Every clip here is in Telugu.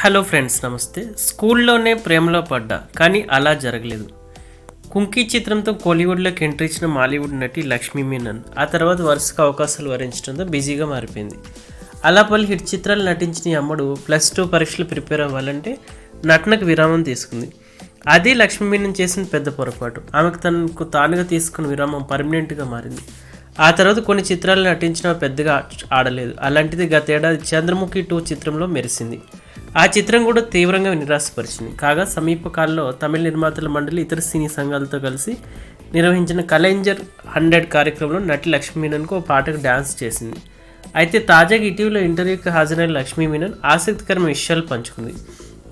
హలో ఫ్రెండ్స్ నమస్తే. స్కూల్లోనే ప్రేమలో పడ్డా కానీ అలా జరగలేదు. కుంకీ చిత్రంతో కోలీవుడ్లోకి ఎంట్రీ ఇచ్చిన మాలీవుడ్ నటి లక్ష్మీ మీనన్ ఆ తర్వాత వరుసగా అవకాశాలు వరించడంతో బిజీగా మారిపోయింది. అలా పలు హిట్ చిత్రాలు నటించిన అమ్మడు ప్లస్ టూ పరీక్షలు ప్రిపేర్ అవ్వాలంటే నటనకు విరామం తీసుకుంది. అది లక్ష్మీ మీనన్ చేసిన పెద్ద పొరపాటు. ఆమెకు తనకు తానుగా తీసుకున్న విరామం పర్మనెంట్గా మారింది. ఆ తర్వాత కొన్ని చిత్రాలు నటించిన పెద్దగా ఆడలేదు. అలాంటిది గతేడాది చంద్రముఖి టూ చిత్రంలో మెరిసింది. ఆ చిత్రం కూడా తీవ్రంగా నిరాశపరిచింది. కాగా సమీప కాలంలో తమిళ నిర్మాతల మండలి ఇతర సినీ సంఘాలతో కలిసి నిర్వహించిన కలెంజర్ హండ్రెడ్ కార్యక్రమంలో నటి లక్ష్మీ మీనన్కు ఓ పాటకు డ్యాన్స్ చేసింది. అయితే తాజాగా ఇటీవల ఇంటర్వ్యూకి హాజరైన లక్ష్మీ మీనన్ ఆసక్తికరమైన విషయాలు పంచుకుంది.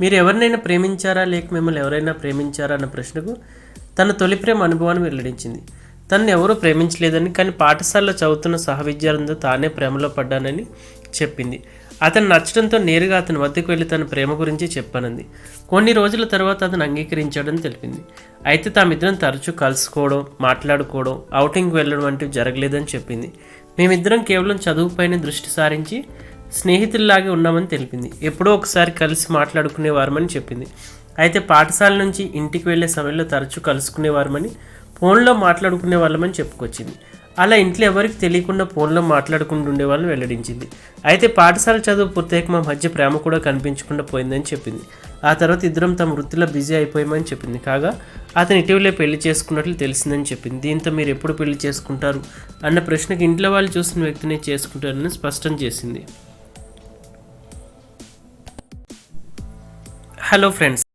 మీరు ఎవరినైనా ప్రేమించారా? లేక మిమ్మల్ని ఎవరైనా ప్రేమించారా? అన్న ప్రశ్నకు తన తొలి ప్రేమ అనుభవాన్ని వెల్లడించింది. తను ఎవరూ ప్రేమించలేదని కానీ పాఠశాలలో చదువుతున్న సహ విద్యార్థులతో తానే ప్రేమలో పడ్డానని చెప్పింది. అతను నచ్చడంతో నేరుగా అతని వద్దకు వెళ్ళి తన ప్రేమ గురించి చెప్పనుంది. కొన్ని రోజుల తర్వాత అతను అంగీకరించాడని తెలిపింది. అయితే తామిద్దరం తరచూ కలుసుకోవడం మాట్లాడుకోవడం ఔటింగ్ వెళ్ళడం వంటివి జరగలేదని చెప్పింది. మేమిద్దరం కేవలం చదువుపైన దృష్టి సారించి స్నేహితుల్లాగే ఉన్నామని తెలిపింది. ఎప్పుడో ఒకసారి కలిసి మాట్లాడుకునేవారమని చెప్పింది. అయితే పాఠశాల నుంచి ఇంటికి వెళ్ళే సమయంలో తరచూ కలుసుకునేవారమని ఫోన్లో మాట్లాడుకునే వాళ్ళమని చెప్పుకొచ్చింది. అలా ఇంట్లో ఎవరికి తెలియకుండా ఫోన్లో మాట్లాడుకుంటూ ఉండేవాళ్ళని వెల్లడించింది. అయితే పాఠశాల చదువు పూర్తయ్యాక మా మధ్య ప్రేమ కూడా కనిపించకుండా పోయిందని చెప్పింది. ఆ తర్వాత ఇద్దరం తమ వృత్తిలో బిజీ అయిపోయామని చెప్పింది. కాగా అతను ఇటీవలే పెళ్ళి చేసుకున్నట్లు తెలిసిందని చెప్పింది. దీంతో మీరు ఎప్పుడు పెళ్ళి చేసుకుంటారు అన్న ప్రశ్నకి ఇంట్లో వాళ్ళు చూసిన వ్యక్తిని చేసుకుంటారని స్పష్టం చేసింది. Hello friends.